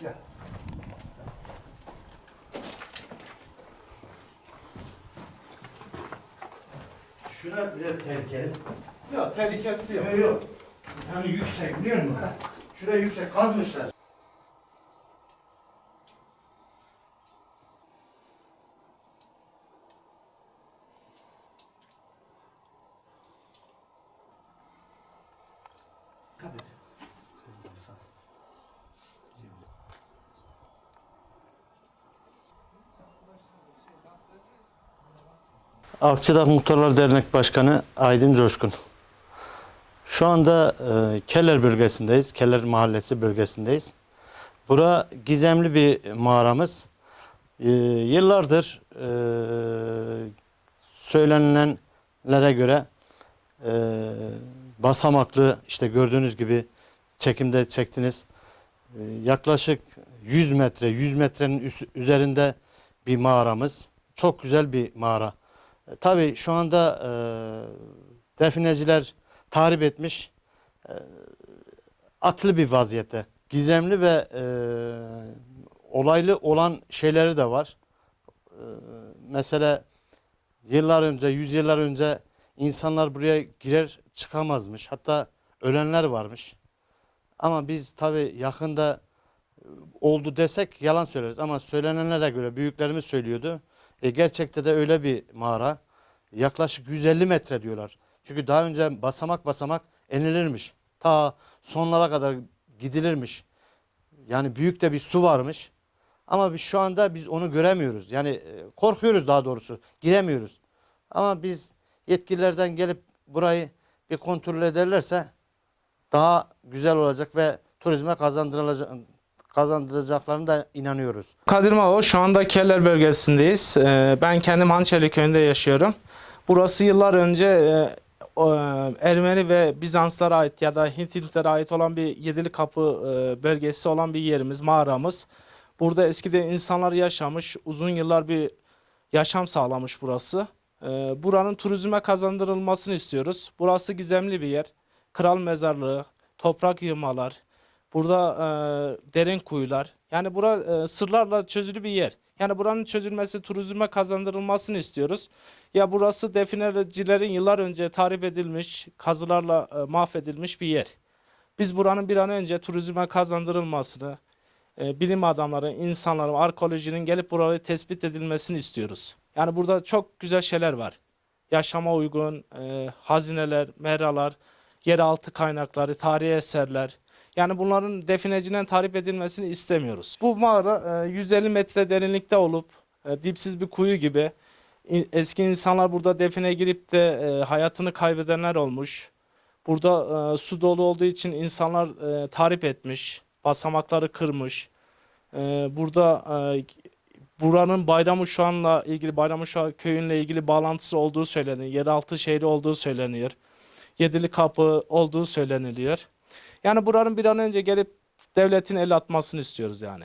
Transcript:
Gel. Şuna biraz tehlikeli. Ya tehlikesi yok. Yok yok. Yani yüksek biliyor musun? Şuraya yüksek kazmışlar. Akçadağ Muhtarlar Dernek Başkanı Aydın Coşkun. Şu anda e, Keller bölgesindeyiz. Keller Mahallesi bölgesindeyiz. Bura gizemli bir mağaramız. E, yıllardır e, söylenilenlere göre e, basamaklı işte gördüğünüz gibi çekimde çektiniz. E, yaklaşık 100 metre, 100 metrenin üs- üzerinde bir mağaramız. Çok güzel bir mağara. E, Tabii şu anda e, defineciler tahrip etmiş, e, atlı bir vaziyette. Gizemli ve e, olaylı olan şeyleri de var. E, mesela yıllar önce, yüzyıllar önce insanlar buraya girer çıkamazmış. Hatta ölenler varmış. Ama biz tabii yakında e, oldu desek yalan söyleriz. Ama söylenenlere göre büyüklerimiz söylüyordu. E, gerçekte de öyle bir mağara. Yaklaşık 150 metre diyorlar. Çünkü daha önce basamak basamak inilirmiş. Ta sonlara kadar gidilirmiş. Yani büyük de bir su varmış. Ama biz şu anda biz onu göremiyoruz. Yani e, korkuyoruz daha doğrusu. Giremiyoruz. Ama biz yetkililerden gelip burayı bir kontrol ederlerse daha güzel olacak ve turizme kazandırılacak kazandıracaklarına da inanıyoruz. Kadir Mao şu anda Keller bölgesindeyiz. Ee, Ben kendim Hançerli köyünde yaşıyorum. Burası yıllar önce e, e, Ermeni ve Bizanslara ait ya da Hintitlere ait olan bir Yedili Kapı e, bölgesi olan bir yerimiz, mağaramız. Burada eskiden insanlar yaşamış, uzun yıllar bir yaşam sağlamış burası. Buranın turizme kazandırılmasını istiyoruz. Burası gizemli bir yer. Kral mezarlığı, toprak yığmalar, Burada e, derin kuyular. Yani bura e, sırlarla çözülü bir yer. Yani buranın çözülmesi, turizme kazandırılmasını istiyoruz. Ya burası definecilerin yıllar önce tahrip edilmiş, kazılarla e, mahvedilmiş bir yer. Biz buranın bir an önce turizme kazandırılmasını, e, bilim adamları, insanların, arkeolojinin gelip burayı tespit edilmesini istiyoruz. Yani burada çok güzel şeyler var. Yaşama uygun, e, hazineler, meralar, yeraltı kaynakları, tarihi eserler. Yani bunların defineciden tahrip edilmesini istemiyoruz. Bu mağara e, 150 metre derinlikte olup e, dipsiz bir kuyu gibi eski insanlar burada define girip de e, hayatını kaybedenler olmuş. Burada e, su dolu olduğu için insanlar e, tahrip etmiş, basamakları kırmış. E, burada e, buranın Bayramuşan'la ilgili Bayramuşan köyünle ilgili bağlantısı olduğu söyleniyor. Yeraltı şehri olduğu söyleniyor. Yedili kapı olduğu söyleniliyor. Yani buranın bir an önce gelip devletin el atmasını istiyoruz yani.